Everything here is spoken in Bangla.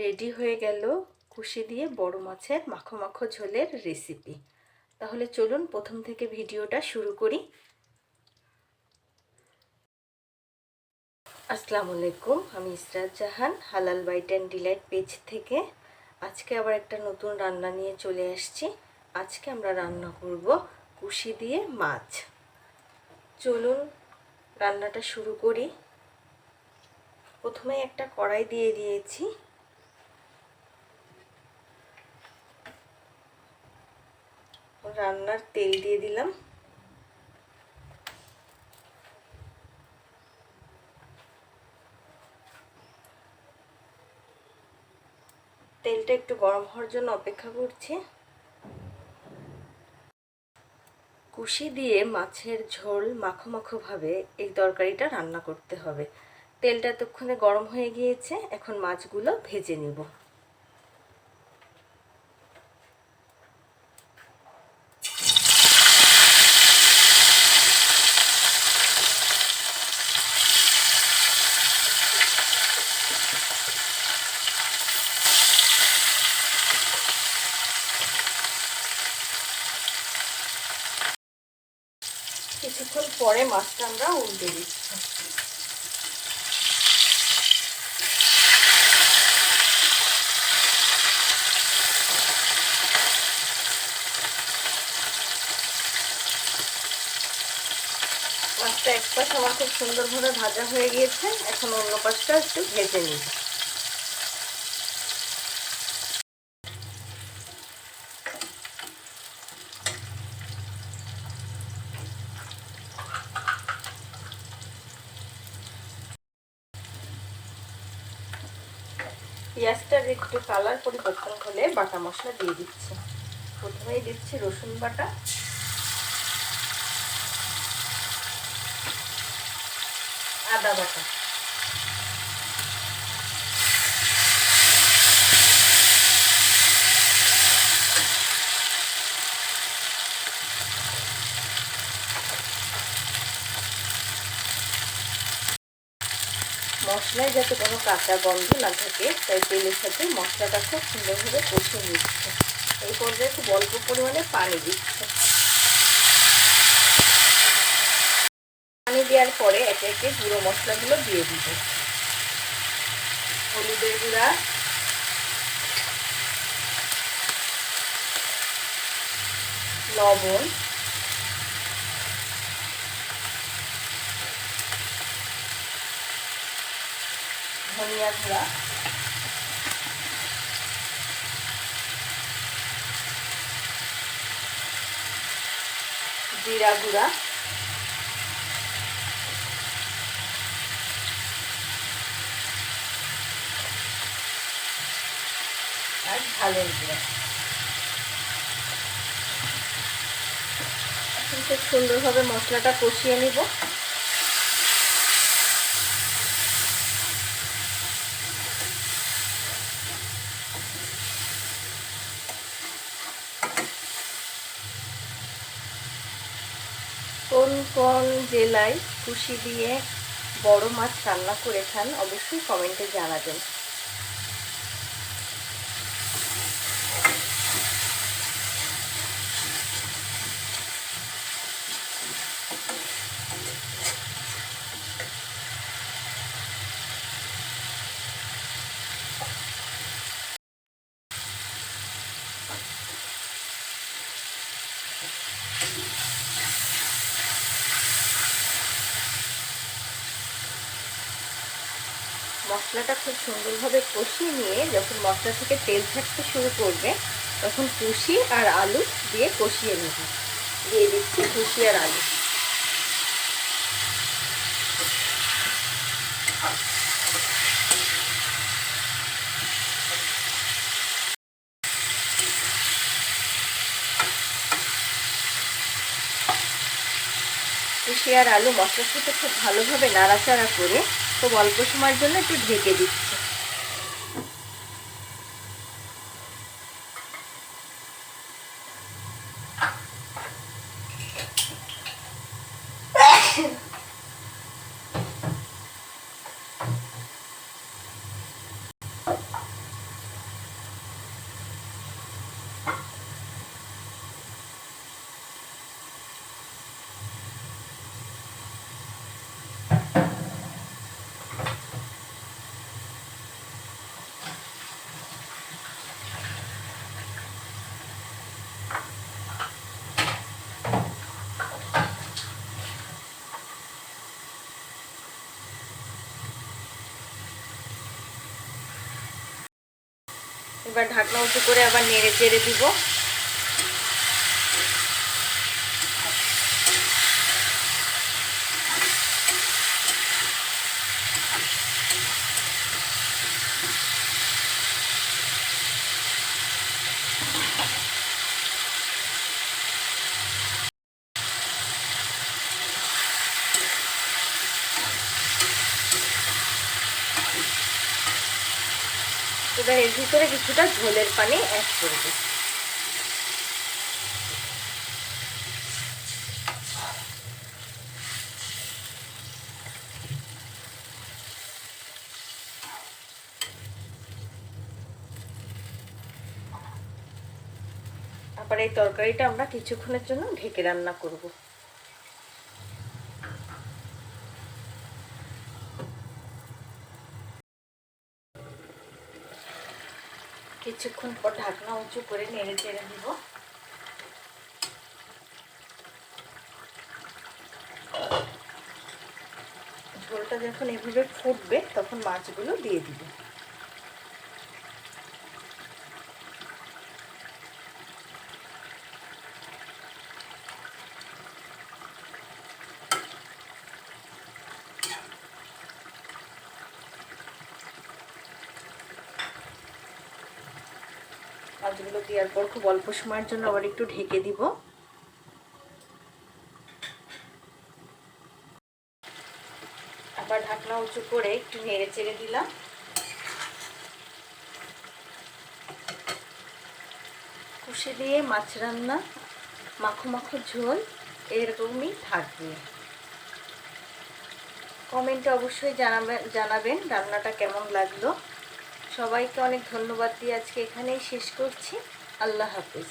রেডি হয়ে গেল কুশি দিয়ে বড় মাছের মাখো মাখো ঝোলের রেসিপি তাহলে চলুন প্রথম থেকে ভিডিওটা শুরু করি। আসসালামু আলাইকুম, আমি ইসরাত জাহান, হালাল বাইট অ্যান্ড ডিলাইট পেজ থেকে। আজকে আবার একটা নতুন রান্না নিয়ে চলে আসছি। আজকে আমরা রান্না করব কুশি দিয়ে মাছ। চলুন রান্নাটা শুরু করি। প্রথমে একটা কড়াই দিয়ে দিয়েছি। রান্নার তেল দিয়ে দিলাম। তেলটা একটু গরম হওয়ার জন্য অপেক্ষা করছি। কুশি দিয়ে মাছের ঝোল মাখো মাখো ভাবে এই তরকারিটা রান্না করতে হবে। তেলটা এতক্ষণে গরম হয়ে গিয়েছে, এখন মাছগুলো ভেজে নিব। কিছুক্ষণ পরে মাছটা আমরা উল্টে দিচ্ছি। মাছটা এক পাশ আমার খুব সুন্দরভাবে ভাজা হয়ে গিয়েছে। এখন অন্য পাশটা একটু ভেজে নিই। পেঁয়াজটার একটু কালার পরিবর্তন হলে বাটা মশলা দিয়ে দিচ্ছি। প্রথমেই দিচ্ছি রসুন বাটা। আদা বাটা। মশলায় যাতে কোনো কাঁচা গন্ধ না থাকে, তাই তেলের সাথে মশলাটা খুব সুন্দরভাবে কষিয়ে নিচ্ছে। এই পর্যায়ে খুব অল্প পরিমাণে পানি দিচ্ছে। পানি দেওয়ার পরে একে একে গুঁড়ো মশলাগুলো দিয়ে দিব। হলুদের গুঁড়া। লবণ। ধনিয়া গুঁড়া। জিরা গুঁড়া। আর ঝালের গুঁড়া। সুন্দরভাবে মশলাটা কষিয়ে নিব। কোন কোন জেলায় খুশি দিয়ে বড় মাছ রান্না করে খান অবশ্যই কমেন্টে জানাবেন। মশলাটা খুব সুন্দরভাবে কষিয়ে নিয়ে যখন মশলা থেকে তেল ছাড়তে শুরু করবে, তখন কুশি আর আলু দিয়ে কষিয়ে নেব। দিয়ে দিচ্ছি কুশি আর আলু। কুশি আর আলু মশলার সাথে খুব ভালোভাবে নাড়াচাড়া করে খুব অল্প সময়ের জন্য একটু ঢেকে দিচ্ছি। এবার ঢাকনা উঁচু করে আবার নেড়ে চেড়ে দিব। এবার এর ভিতরে কিছুটা ঝোলের পানি অ্যাড করব আবার এই তরকারিটা আমরা কিছুক্ষণের জন্য ঢেকে রান্না করব। কিছুক্ষণ পর ঢাকনা উঁচু করে নেড়ে চেড়ে দিব ঝোলটা যখন এভাবে ফুটবে, তখন মাছগুলো দিয়ে দিব। মাছগুলো দেওয়ার পর খুব অল্প সময়ের জন্য আবার একটু ঢেকে দিব। আবার ঢাকনা উঁচু করে একটু নেড়ে চেড়ে দিলাম। কুশি দিয়ে মাছ রান্না, মাখো মাখো ঝোল এরকমই থাকবে। কমেন্টে অবশ্যই জানাবেন জানাবেন রান্নাটা কেমন লাগল। সবাইকে অনেক ধন্যবাদ দিয়ে আজকে এখানেই শেষ করছি। আল্লাহ হাফিজ।